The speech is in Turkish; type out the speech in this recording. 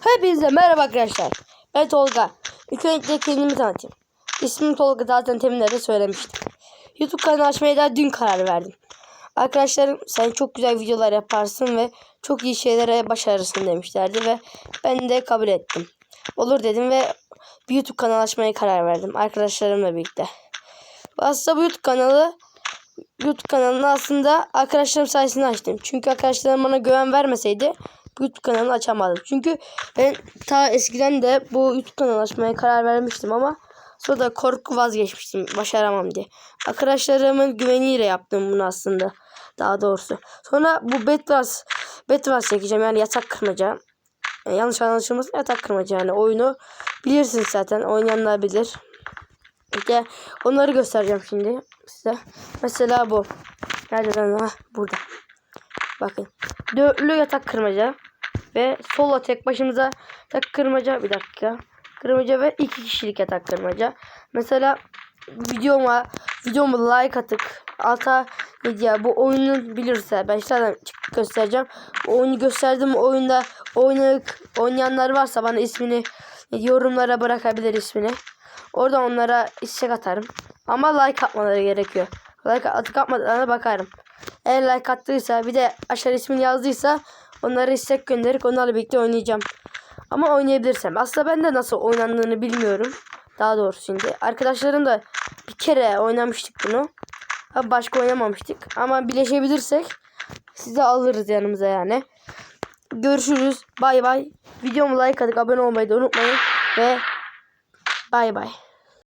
Hepinize merhaba arkadaşlar. Ben Tolga. İlk önce kendimi tanıtayım. İsmim Tolga zaten teminle de söylemiştim. YouTube kanalı açmaya da dün karar verdim. Arkadaşlarım sen çok güzel videolar yaparsın ve çok iyi şeylere başarırsın demişlerdi ve ben de kabul ettim. Olur dedim ve bir YouTube kanalı açmaya karar verdim arkadaşlarımla birlikte. Aslında bu YouTube kanalı YouTube kanalını aslında arkadaşlarım sayesinde açtım. Çünkü arkadaşlarım bana güven vermeseydi YouTube kanalını açamadım. Çünkü ben ta eskiden de bu YouTube kanalı açmaya karar vermiştim ama sonra da korku vazgeçmiştim başaramam diye. Arkadaşlarımın güveniyle yaptım bunu aslında daha doğrusu. Sonra bu Bedwars Bedwars çekeceğim yani yatak kırmaca. Yani yanlış anlaşılmasın yatak kırmaca yani oyunu bilirsiniz zaten oynayanlar bilir. İşte onları göstereceğim şimdi size. Mesela bu. Nereden? Ha, burada. Bakın. Dörtlü yatak kırmaca. Ve sola tek başımıza yatak kırmaca. Bir dakika. Kırmaca ve iki kişilik yatak kırmaca. Mesela videoma videomu like atık. Alta ya bu oyunu bilirse ben zaten göstereceğim. Bu oyunu gösterdim oyunda oynayıp oynayanlar varsa bana ismini yorumlara bırakabilir ismini. Oradan onlara istek atarım. Ama like atmaları gerekiyor. Like atıp atmalarına bakarım. Eğer like attıysa bir de aşağı ismini yazdıysa onlara istek gönderip onlarla birlikte oynayacağım. Ama oynayabilirsem. Aslında ben de nasıl oynandığını bilmiyorum. Daha doğrusu şimdi. Arkadaşlarım da bir kere oynamıştık bunu. Ha, başka oynamamıştık. Ama birleşebilirsek sizi alırız yanımıza yani. Görüşürüz. Bay bay. Videomu like atıp abone olmayı da unutmayın. Ve bay bay.